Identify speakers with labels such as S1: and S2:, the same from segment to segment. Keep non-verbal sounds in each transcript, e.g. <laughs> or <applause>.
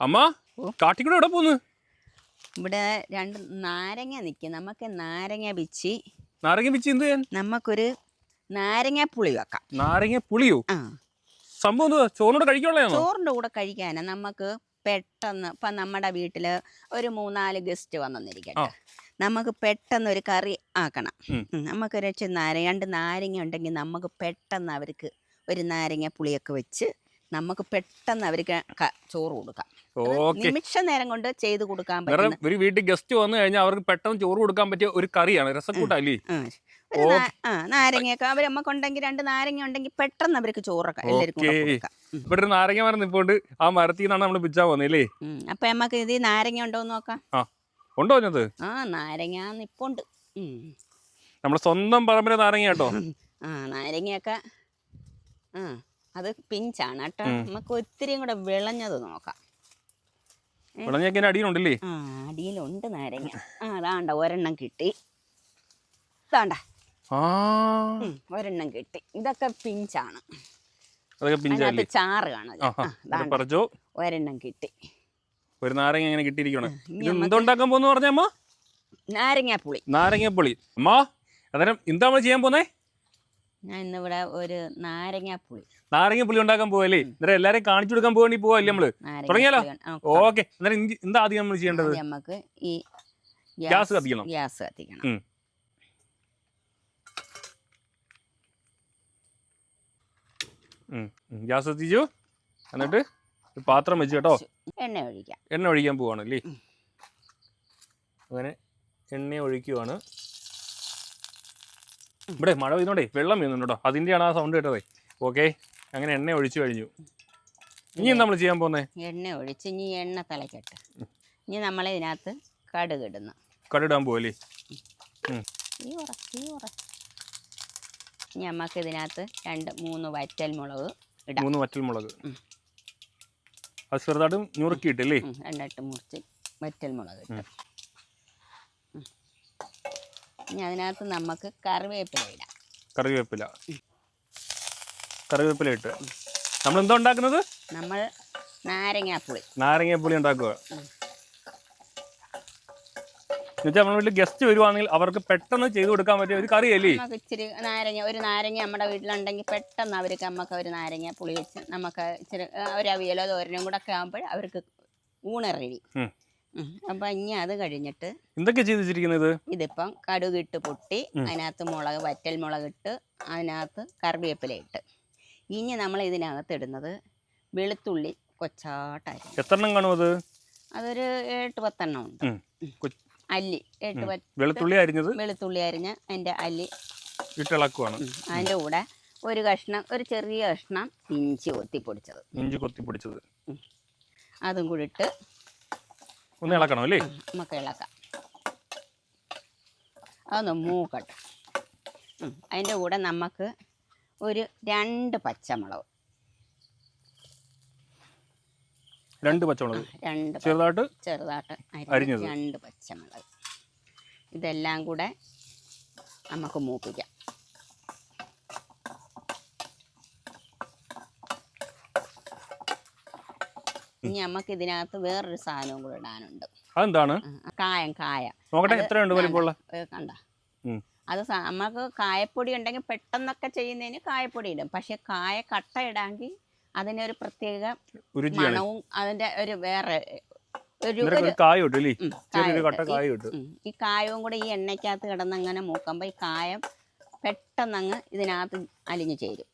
S1: അമ്മ. കാട്ടിക്കൂടെ എവിടെ പോന്ന്?
S2: ഇവിടെ രണ്ട് നാരങ്ങ നിൽക്കും നമുക്ക് നാരങ്ങ പിച്ചി
S1: നാരങ്ങ പിച്ചി എന്ത് ചെയ്യാൻ?
S2: നമുക്കൊരു നാരങ്ങ പുളി വെക്കാം.
S1: നാരങ്ങ പുളിയോ?
S2: ആ.
S1: സംഭവം ചോറിനോട് കഴിക്കാനുള്ളതാണോ?
S2: ചോറിന്റെ കൂടെ കഴിക്കാനാ. നമുക്ക് പെട്ടെന്ന് ഇപ്പം നമ്മുടെ വീട്ടിൽ ഒരു മൂന്നാൽ ഗസ്റ്റ് വന്നിരിക്കട്ടെ. നമുക്ക് പെട്ടെന്ന് ഒരു കറി ആക്കണം. നമുക്ക് ഒരു നാരങ്ങ രണ്ട് നാരങ്ങ ഉണ്ടെങ്കിൽ നമുക്ക് പെട്ടെന്ന് അവർക്ക് ഒരു നാരങ്ങ പുളിയൊക്കെ വെച്ച് നമുക്ക് പെട്ടെന്ന് അവർക്ക് ചോറ് കൊടുക്കാം. നിമിഷ നേരം കൊണ്ട് ചെയ്ത് കൊടുക്കാൻ പറ്റും
S1: ഒരു വീട്ടിൽ ഗസ്റ്റ് വന്നു കഴിഞ്ഞാൽ അവർക്ക് പെട്ടെന്ന് ചോറ് കൊടുക്കാൻ പറ്റിയ ഒരു കറിയാണ് രസക്കൂട്ടല്ലേ
S2: നാരങ്ങയൊക്കെ അവർ നമുക്കുണ്ടെങ്കിൽ രണ്ട് നാരങ്ങ ഉണ്ടെങ്കിൽ പെട്ടെന്ന് അവർക്ക് ചോറൊക്കെ
S1: ഇവിടെ ഒരു നാരങ്ങ മരം നിപ്പോണ്ട്. ആ മരത്തിൽ നിന്നാണ് നമ്മൾ പിച്ചാ
S2: വന്നല്ലേ. അപ്പൊ നമുക്ക് ഇത് നാരങ്ങ ഉണ്ടോ എന്ന് നോക്കാം.
S1: ആ ഉണ്ടോ അതിനകത്ത്
S2: ആ നാരങ്ങ നിപ്പുണ്ട്. ഉം.
S1: നമ്മുടെ സ്വന്തം പറമ്പിലെ നാരങ്ങ കേട്ടോ
S2: ആ നാരങ്ങയൊക്കെ ആ. അത് പിഞ്ചാണ് കേട്ടോ. നമുക്ക് ഒത്തിരിയും കൂടെ വിളഞ്ഞത് നോക്കാം.
S1: വിളഞ്ഞൊക്കെ അടിയിലുണ്ടല്ലേ?
S2: ആ അടിയിലുണ്ട് നാരങ്ങ. ആ അതാണ്ട ഒരെണ്ണം കിട്ടി. ഇതാണ്ട ഒരെണ്ണം കിട്ടി. ഇതൊക്കെ പിഞ്ചാണ്. അതിനകത്ത് ചാറ് കാണാം ഒരെണ്ണം കിട്ടി.
S1: ഒരു നാരങ്ങ ഇങ്ങനെ കിട്ടിയിരിക്കണം എന്തുണ്ടാക്കാൻ പോന്ന് പറഞ്ഞ അമ്മ?
S2: നാരങ്ങാപ്പുളി
S1: നാരങ്ങപ്പുളി അമ്മ അന്നേരം എന്താ നമ്മൾ ചെയ്യാൻ പോന്നേ
S2: ഞാൻ ഇന്നിവിടെ ഒരു നാരങ്ങാപ്പുളി.
S1: നാരങ്ങപ്പുളി ഉണ്ടാക്കാൻ പോവല്ലേ? അന്നേരം എല്ലാരെയും കാണിച്ചു കൊടുക്കാൻ പോവേണ്ടി പോവല്ലേ നമ്മൾ? തുടങ്ങിയാലോ? ഓക്കെ. അന്നേരം എന്താ ആദ്യം നമ്മൾ ചെയ്യേണ്ടത്?
S2: നമുക്ക് ഈ
S1: ഗ്യാസ് കത്തിക്കണം.
S2: ഗ്യാസ് കത്തിക്കണം.
S1: ഗ്യാസ് എത്തിച്ചു എന്നിട്ട് പാത്രം വെച്ചു കേട്ടോ.
S2: എണ്ണ ഒഴിക്കാം.
S1: എണ്ണ ഒഴിക്കാൻ പോവാണല്ലേ അങ്ങനെ എണ്ണ ഒഴിക്കുവാണ്. ഇവിടെ മഴ പെയ്യുന്നോണ്ടേ വെള്ളം വീഴുന്നുണ്ട് അതിന്റെയാണ് ആ സൗണ്ട് കേട്ടതേ. ഓക്കെ അങ്ങനെ എണ്ണ ഒഴിച്ചു കഴിഞ്ഞു. ഇനി നമ്മൾ ചെയ്യാൻ പോകുന്നത്
S2: എണ്ണ ഒഴിച്ച് ഇനി എണ്ണ തിളക്കട്ടെ. ഇനി നമ്മൾ ഇതിനകത്ത് കടുക് ഇടുന്നു.
S1: കടുടാൻ പോവല്ലേ?
S2: ഇനി നമുക്ക് ഇതിനകത്ത് രണ്ട് മൂന്ന് വറ്റൽ മുളക് ഇടാം.
S1: മൂന്ന് വറ്റൽ
S2: മുളക്.
S1: അത് ചെറുതായിട്ട് ഞുറുക്കിയിട്ടല്ലേ
S2: ഉം, മുറിച്ച് വറ്റൽ മുളക് ഇട്ട്. ഇനി അതിനകത്ത് നമുക്ക് കറിവേപ്പില ഇടാം.
S1: കറിവേപ്പില. കറിവേപ്പില ഇട്ട്. നമ്മൾ എന്താ ഉണ്ടാക്കുന്നത്?
S2: നമ്മൾ നാരങ്ങാപ്പുളി.
S1: നാരങ്ങാപ്പുളി ഉണ്ടാക്കുക. എന്നുവെച്ചാൽ നമ്മുടെ വീട്ടിൽ ഗസ്റ്റ് വരുവാണെങ്കിൽ അവർക്ക് പെട്ടെന്ന് ചെയ്തു കൊടുക്കാൻ പറ്റിയ ഒരു കറിയല്ലേ?
S2: നമുക്ക് ഇച്ചിരി നാരങ്ങ ഒരു നാരങ്ങ നമ്മുടെ വീട്ടിലുണ്ടെങ്കിൽ പെട്ടെന്ന് അവർക്ക് നമുക്ക് ഒരു നാരങ്ങ പുളി വെച്ച് നമുക്ക് ഇച്ചിരി ഒരു അവിയലോ തോരനും കൂടെ ഒക്കെ ആകുമ്പോൾ അവർക്ക് ഊണ് റെഡി. അപ്പം ഇനി അത് കഴിഞ്ഞിട്ട്
S1: എന്തൊക്കെ ചെയ്ത് വെച്ചിരിക്കുന്നത്?
S2: ഇതിപ്പം കടുകിട്ട് പൊട്ടി. അതിനകത്ത് മുളക് വറ്റൽ മുളകിട്ട് അതിനകത്ത് കറിവേപ്പില ഇട്ട്. ഇനി നമ്മൾ ഇതിനകത്ത് ഇടുന്നത് വെളുത്തുള്ളി കൊച്ചാട്ടായി
S1: എത്ര എണ്ണം കാണും അത്?
S2: അതൊരു എട്ട് പത്തെണ്ണം ഉണ്ട്. അല്ലി എട്ട്
S1: വെളുത്തുള്ളി അരിഞ്ഞത്?
S2: വെളുത്തുള്ളി അരിഞ്ഞ് അതിന്റെ അല്ലി.
S1: ഇട്ടിളക്കുവാണ്.
S2: അതിന്റെ കൂടെ ഒരു കഷ്ണം ഒരു ചെറിയ കഷ്ണം ഇഞ്ചി കൊത്തിപ്പൊടിച്ചത്.
S1: ഇഞ്ചി കൊത്തി പൊടിച്ചത്
S2: അതും കൂടി ഇട്ട്
S1: ഒന്ന് ഇളക്കണം അല്ലേ?
S2: നമുക്ക് ഇളക്കാം. അതൊന്ന് മൂക്കട്ടെ. അതിന്റെ കൂടെ നമുക്ക് ഒരു രണ്ട് പച്ചമുളക്.
S1: രണ്ട് പച്ചമുളക്.
S2: രണ്ട്
S1: ചെറുതായിട്ട്
S2: ചെറുതായിട്ട് അരിഞ്ഞ
S1: അരിഞ്ഞത്.
S2: രണ്ട് പച്ചമുളക്. ഇതെല്ലാം കൂടെ നമുക്ക് മൂപ്പിക്കാം. ഇനി നമുക്ക് ഇതിനകത്ത് വേറൊരു സാധനവും കൂടെ ഇടാനുണ്ട്.
S1: അതെന്താണ്?
S2: കായം കായ.
S1: നോക്കട്ടെ
S2: എത്ര
S1: എത്രയുണ്ട് വലിപ്പമുള്ള
S2: കണ്ട? അത് നമുക്ക് കായപ്പൊടി ഉണ്ടെങ്കിൽ പെട്ടെന്നൊക്കെ ചെയ്യുന്നതിന് കായപ്പൊടി ഇടും. പക്ഷെ കായ കട്ട ഇടാമെങ്കിൽ അതിനൊരു പ്രത്യേക മണവും അതിന്റെ ഒരു വേറെ. ഈ- കായവും കൂടെ ഈ എണ്ണയ്ക്കകത്ത് കിടന്ന് അങ്ങനെ മൂക്കുമ്പോൾ ഈ കായം പെട്ടെന്നങ്ങ് ഇതിനകത്ത് അലിഞ്ഞു ചേരും.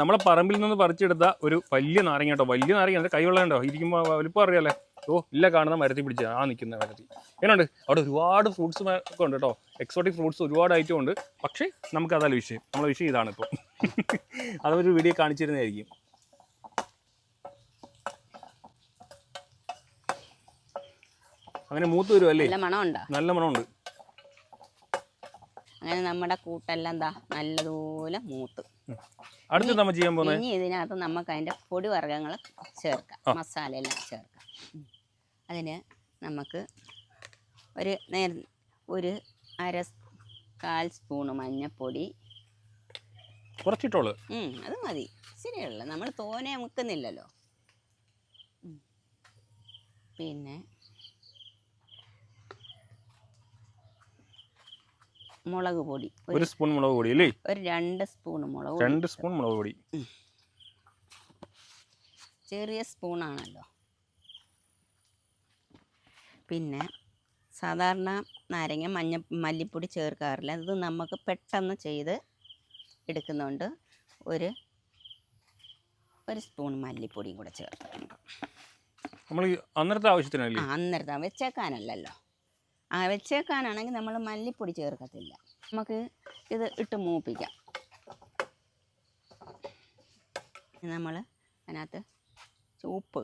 S1: നമ്മളെ പറമ്പിൽ നിന്ന് പറിച്ചെടുത്ത ഒരു വലിയ നാരങ്ങ കേട്ടോ. വലിയ നാരങ്ങ അതിന്റെ കൈവെള്ളം ഉണ്ടോ ഇരിക്കുമ്പോൾ വലിപ്പം അറിയാലേ. ഓ ഇല്ല കാണുന്ന മരത്തി പിടിച്ച ആ നിൽക്കുന്ന മരത്തി എന്നുണ്ട് അവിടെ ഒരുപാട് ഫ്രൂട്ട്സ് ഒക്കെ ഉണ്ട് കേട്ടോ. എക്സോട്ടിക് ഫ്രൂട്ട്സ് ഒരുപാട് ഐറ്റം ഉണ്ട്. പക്ഷേ നമുക്ക് അതല്ല വിഷയം. നമ്മളെ വിഷയം ഇതാണ് ഇപ്പോൾ <laughs> അതൊരു വീഡിയോ കാണിച്ചിരുന്നതായിരിക്കും. അങ്ങനെ മൂത്ത് വരുമല്ലേ
S2: നല്ല മണമുണ്ട്. അങ്ങനെ നമ്മുടെ കൂട്ടെല്ലാം എന്താ നല്ലതുപോലെ മൂത്ത്.
S1: അടുത്ത് നമ്മൾ ചെയ്യാൻ പോകുന്നത്
S2: ഇനി ഇതിനകത്ത് നമുക്ക് അതിന്റെ പൊടി വർഗങ്ങൾ ചേർക്കാം. മസാല എല്ലാം ചേർക്കാം. അതിന് നമുക്ക് ഒരു നേർ ഒരു അര കാൽ സ്പൂണ് മഞ്ഞൾപ്പൊടി
S1: കുറച്ചിട്ടോളൂ.
S2: അത് മതി. ശരിയല്ല നമ്മൾ തോനെ മുക്കുന്നില്ലല്ലോ പിന്നെ മുളക് പൊടി. ഒരു
S1: സ്പൂൺ മുളക് പൊടി അല്ലേ?
S2: ഒരു രണ്ട് സ്പൂൺ മുളക്
S1: രണ്ട് സ്പൂൺ മുളക് പൊടി.
S2: ചെറിയ സ്പൂണാണല്ലോ പിന്നെ സാധാരണ നാരങ്ങ മഞ്ഞ മല്ലിപ്പൊടി ചേർക്കാറില്ല. അത് നമുക്ക് പെട്ടെന്ന് ചെയ്ത് എടുക്കുന്നുണ്ട് ഒരു ഒരു സ്പൂൺ മല്ലിപ്പൊടിയും കൂടെ ചേർത്തിട്ടുണ്ട്
S1: നമ്മൾ അന്നേരത്തെ ആവശ്യത്തിനല്ലേ?
S2: അന്നേരത്തെ നമ്മൾ ആ വെച്ചേക്കാനാണെങ്കിൽ നമ്മൾ മല്ലിപ്പൊടി ചേർക്കത്തില്ല. നമുക്ക് ഇത് ഇട്ട് മൂപ്പിക്കാം. നമ്മൾ അതിനകത്ത് ഉപ്പ്.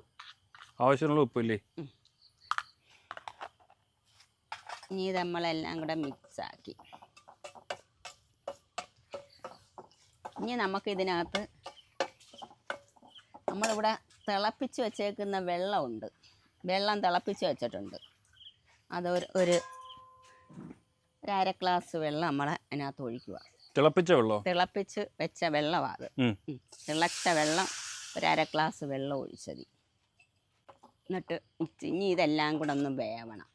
S1: ആവശ്യമുള്ള ഉപ്പില്ലേ?
S2: ഇനി ഇത് നമ്മളെല്ലാം കൂടെ മിക്സാക്കി ഇനി നമുക്ക് ഇതിനകത്ത് നമ്മളിവിടെ തിളപ്പിച്ച് വെച്ചേക്കുന്ന വെള്ളമുണ്ട്. വെള്ളം തിളപ്പിച്ച് വെച്ചിട്ടുണ്ട്. അതൊരു ഒരു ഒരു അര ഗ്ലാസ് വെള്ളം നമ്മൾ അതിനകത്ത് ഒഴിക്കുക.
S1: തിളപ്പിച്ച വെള്ളം?
S2: തിളപ്പിച്ച് വെച്ച വെള്ളമാണ് അത്. തിളച്ച വെള്ളം ഒരു അര ഗ്ലാസ് വെള്ളം ഒഴിച്ചത്. എന്നിട്ട് ഇനി ഇതെല്ലാം കൂടെ ഒന്ന് വേവണം.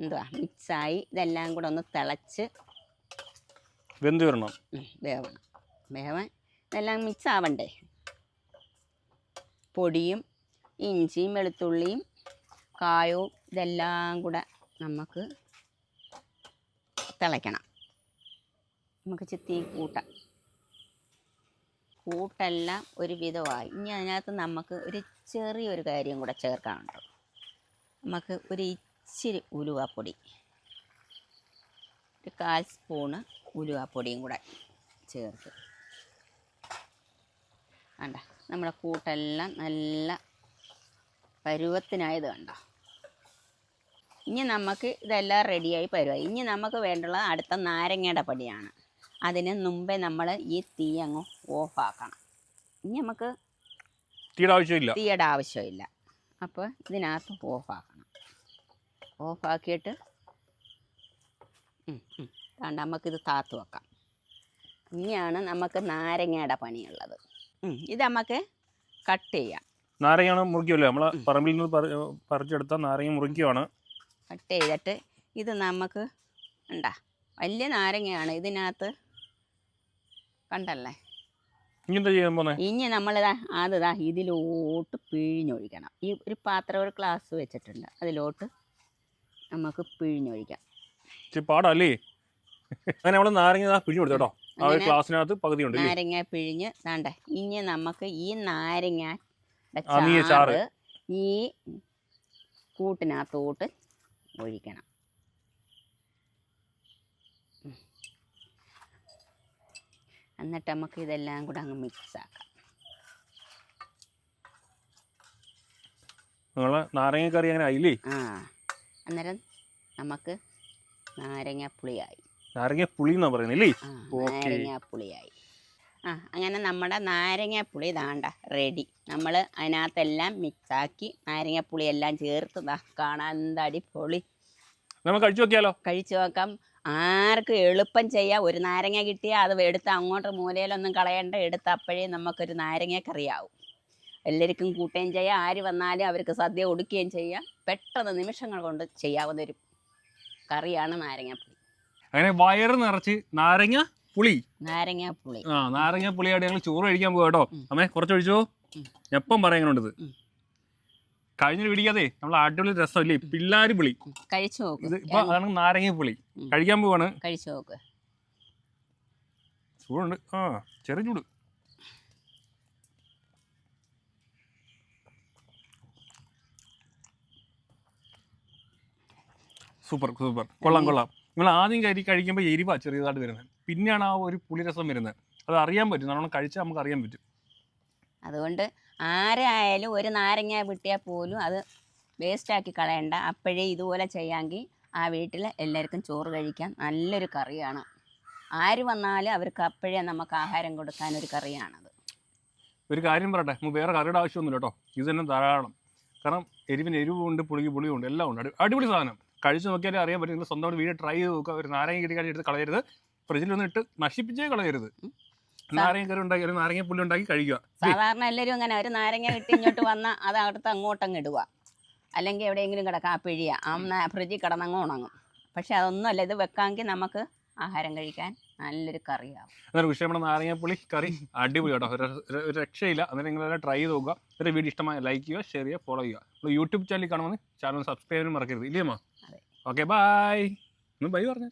S2: എന്തുവാ? മിക്സായി ഇതെല്ലാം കൂടെ ഒന്ന് തിളച്ച്
S1: വെന്ത് വരണം
S2: വേവണം. വേവാൻ ഇതെല്ലാം മിക്സ് ആവണ്ടേ പൊടിയും ഇഞ്ചിയും വെളുത്തുള്ളിയും കായവും ഇതെല്ലാം കൂടെ നമുക്ക് തിളയ്ക്കണം. നമുക്ക് ചിത്തി കൂട്ടാം. കൂട്ടെല്ലാം ഒരു വിധമായി ഇനി അതിനകത്ത് നമുക്ക് ഒരു ചെറിയൊരു കാര്യം കൂടെ ചേർക്കാനുണ്ട്. നമുക്ക് ഒരു ഇച്ചിരി ഉലുവാപ്പൊടി ഒരു കാൽ സ്പൂണ് ഉലുവാപ്പൊടിയും കൂടെ ചേർത്ത്. വേണ്ട നമ്മുടെ കൂട്ടെല്ലാം നല്ല പരുവത്തിനായത് കണ്ട? ഇനി നമുക്ക് ഇതെല്ലാം റെഡിയായി പരുവായി. ഇനി നമുക്ക് വേണ്ടുള്ള അടുത്ത നാരങ്ങയുടെ പടിയാണ്. അതിന് മുമ്പേ നമ്മൾ ഈ തീ അങ്ങ് ഓഫാക്കണം ഇനി നമുക്ക്
S1: തീയുടെ ആവശ്യമില്ല.
S2: തീയുടെ ആവശ്യമില്ല. അപ്പോൾ ഇതിനകത്ത് ഓഫാക്കണം ഓഫാക്കിയിട്ട്. അതുകൊണ്ട് നമുക്കിത് താത്ത് വെക്കാം. ഇനിയാണ് നമുക്ക് നാരങ്ങയുടെ പണിയുള്ളത്. ഇത് നമുക്ക് കട്ട് ചെയ്യാം.
S1: നാരങ്ങയാണ് മുറിക്കുമല്ലോ നമ്മൾ പറമ്പിൽ നിന്ന് പറിച്ചെടുത്ത നാരങ്ങ മുറിക്കുവാണ്
S2: കട്ട് ചെയ്തിട്ട് ഇത് നമുക്ക് ഉണ്ടാ? വലിയ നാരങ്ങയാണ് ഇതിനകത്ത്. കണ്ടല്ലേ?
S1: ഇനി
S2: നമ്മളിതാ അതിതാ ഇതിലോട്ട് പിഴിഞ്ഞൊഴിക്കണം. ഈ ഒരു പാത്രം ഒരു ഗ്ലാസ് വെച്ചിട്ടുണ്ട്. അതിലോട്ട് നമുക്ക് പിഴിഞ്ഞൊഴിക്കാം.
S1: പാടല്ലേ? അങ്ങനെ നമ്മൾ നാരങ്ങ ഇതാ പിഴിഞ്ഞു കൊടുത്തു ആ ഒരു
S2: അങ്ങനെ
S1: പകുതി ഉണ്ട്
S2: നാരങ്ങ പിഴിഞ്ഞ് താണ്ട ഇനി നമുക്ക് ഈ നാരങ്ങ.
S1: ചാറ്.
S2: ഈ കൂട്ടിനകത്തോട്ട് ഒഴിക്കണം. എന്നിട്ട് നമുക്ക് ഇതെല്ലാം കൂടെ അങ്ങ് മിക്സ് ആക്കാം.
S1: നാരങ്ങ കറി അങ്ങനെ ആയില്ലേ?
S2: ആ അന്നേരം നമുക്ക് നാരങ്ങ പുളിയായി.
S1: നാരങ്ങ പുളി എന്നാ പറയുന്നില്ലേ
S2: നാരങ്ങ
S1: ഓക്കേ.
S2: ആ അങ്ങനെ നമ്മുടെ നാരങ്ങാപ്പുളി ഇതാണ്ട റെഡി നമ്മൾ അതിനകത്തെല്ലാം മിക്സാക്കി നാരങ്ങാപ്പുളി എല്ലാം ചേർത്ത് കാണാൻ എന്താ അടിപൊളി.
S1: നമുക്ക് കഴിച്ചു നോക്കിയാലോ?
S2: കഴിച്ചു നോക്കാം. ആർക്കും എളുപ്പം ചെയ്യാം ഒരു നാരങ്ങ കിട്ടിയാൽ അത് എടുത്ത് അങ്ങോട്ട് മൂലയിലൊന്നും കളയണ്ട എടുത്ത് അപ്പോഴേ നമുക്കൊരു നാരങ്ങക്കറിയാവും എല്ലാവർക്കും കൂട്ടുകയും ചെയ്യാം ആര് വന്നാലും അവർക്ക് സദ്യ കൊടുക്കുകയും ചെയ്യാം. പെട്ടെന്ന് നിമിഷങ്ങൾ കൊണ്ട് ചെയ്യാവുന്ന ഒരു കറിയാണ് നാരങ്ങാപ്പുളി.
S1: അങ്ങനെ വയറ് നിറച്ച് നാരങ്ങ പുളി.
S2: നാരങ്ങാപ്പുളി.
S1: ആ നാരങ്ങ പുളിയായിട്ട് ഞങ്ങൾ ചോറ് കഴിക്കാൻ പോകാം കേട്ടോ. അമ്മേ
S2: കുറച്ചൊഴിച്ചോ.
S1: എപ്പം പറയാനുണ്ട് കഴിഞ്ഞൊരു പിടിക്കാതെ നമ്മൾ അടിപൊളി രസമില്ലേ? പിള്ളാരി പുളി.
S2: കഴിച്ചു നോക്ക്.
S1: ഇത് ഇപ്പൊ അതാണ് നാരങ്ങ പുളി കഴിക്കാൻ പോവാണ്.
S2: കഴിച്ചു നോക്ക്.
S1: ചൂടുണ്ട്. ആ ചെറിയ ചൂട്. Super super. കൊള്ളാം കൊള്ളാം. നിങ്ങൾ ആദ്യം കരി കഴിക്കുമ്പോൾ എരിവാ ചെറിയതായിട്ട് വരുന്നത്. പിന്നെയാണ് ആ ഒരു പുളിരസം വരുന്നത്. അത് അറിയാൻ പറ്റും. നല്ലോണം കഴിച്ചാൽ നമുക്ക് അറിയാൻ പറ്റും.
S2: അതുകൊണ്ട് ആരായാലും ഒരു നാരങ്ങ വിട്ടിയാൽ പോലും അത് വേസ്റ്റാക്കി കളയണ്ട. അപ്പോഴേ ഇതുപോലെ ചെയ്യാമെങ്കിൽ ആ വീട്ടിൽ എല്ലാവർക്കും ചോറ് കഴിക്കാം. നല്ലൊരു കറിയാണ്. ആര് വന്നാലും അവർക്ക് അപ്പോഴേ നമുക്ക് ആഹാരം കൊടുക്കാൻ ഒരു കറിയാണത്.
S1: ഒരു കാര്യം പറയട്ടെ. നമുക്ക് വേറെ കറിയുടെ ആവശ്യമൊന്നുമില്ല കേട്ടോ. ഇത് തന്നെ ധാരാളം. കാരണം എരിവിന് എരിവുണ്ട് പുളിക്ക് പുളിയുണ്ട് എല്ലാം ഉണ്ട്. അടിപൊളി സാധനം. കഴിച്ച് നോക്കിയാലേ അറിയാൻ പറ്റും. നിങ്ങൾ സ്വന്തമായിട്ട് വീട് ട്രൈ ചെയ്ത് നോക്കുക. ഒരു നാരങ്ങ കിട്ടി എടുത്ത് കളയരുത്. ഫ്രിഡ്ജിലൊന്നും ഇട്ട് നശിപ്പിച്ചേ കളയരുത്. നാരങ്ങ കറി ഉണ്ടാക്കി ഒരു നാരങ്ങ പുല്ല് ഉണ്ടാക്കി കഴിക്കുക.
S2: സാധാരണ എല്ലാവരും അങ്ങനെ ഒരു നാരങ്ങ ഇട്ട് ഇങ്ങോട്ട് വന്നാൽ അത് അവിടുത്തെ അങ്ങോട്ടങ്ങ് ഇടുക. അല്ലെങ്കിൽ എവിടെയെങ്കിലും കിടക്കാം ആ പിഴിയ ആ ഫ്രിഡ്ജിൽ കിടന്നങ്ങ് ഉണങ്ങും. പക്ഷെ അതൊന്നുമല്ല ഇത് വെക്കാമെങ്കിൽ നമുക്ക് ആഹാരം കഴിക്കാൻ നല്ലൊരു കറിയാവും.
S1: അതൊരു വിഷയം നമ്മുടെ നാരങ്ങാപ്പുളി കറി അടിപൊളി കേട്ടോ. ഒരു രക്ഷയില്ല. അന്നേരം നിങ്ങളെല്ലാം ട്രൈ ചെയ്ത് നോക്കുക. ഒരു വീഡിയോ ഇഷ്ടമായി ലൈക്ക് ചെയ്യുക ഷെയർ ചെയ്യുക ഫോളോ ചെയ്യുക. നമ്മൾ യൂട്യൂബ് ചാനലിൽ കാണുമെന്ന് ചാനൽ സബ്സ്ക്രൈബ് ചെയ്യാനും മറക്കരുത്. ഇല്ലേ അമ്മ. ഓക്കെ ബൈ ഒന്ന് ബൈ പറഞ്ഞേ